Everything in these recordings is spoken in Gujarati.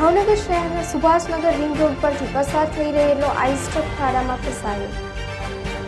ભાવનગર શહેરના સુભાષનગર રિંગ રોડ પરથી પસાર થઈ રહેલો આઈસ ટ્રક ખાડામાં ફસાયો.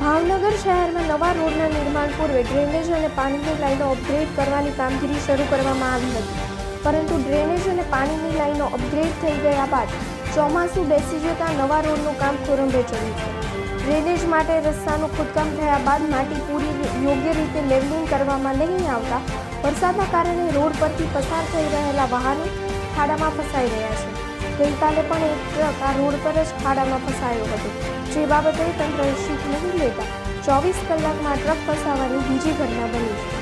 ભાવનગર શહેરમાં નવા રોડના નિર્માણ પૂર્વે ડ્રેનેજ અને પાણીની લાઈનો અપગ્રેડ કરવાની કામગીરી શરૂ કરવામાં આવી હતી. પરંતુ ડ્રેનેજ અને પાણીની લાઈનો અપગ્રેડ થઈ ગયા બાદ ચોમાસું બેસી જતાં નવા રોડનું કામ ખોરંભે ચડ્યું છે. ડ્રેનેજ માટે રસ્તાનું ખોદકામ થયા બાદ માટી પૂરી યોગ્ય રીતે લેવલિંગ કરવામાં નહીં આવતા વરસાદના કારણે રોડ પરથી પસાર થઈ રહેલા વાહનો ખાડામાં ફસાઈ રહ્યા છે. ગઈકાલે પણ એક ટ્રક આ રોડ પર જ ખાડામાં ફસાયો હતો. જે બાબતે તંત્રએ શીખ નહીં લેતા ચોવીસ કલાકમાં ટ્રક ફસાવાની બીજી ઘટના બની છે.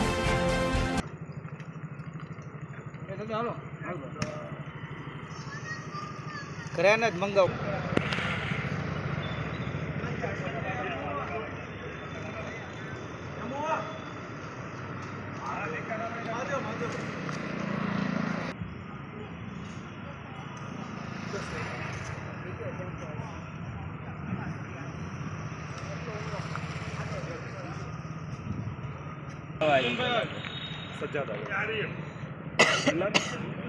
કર્યાને જ મંગાવ. 哎，十家大院。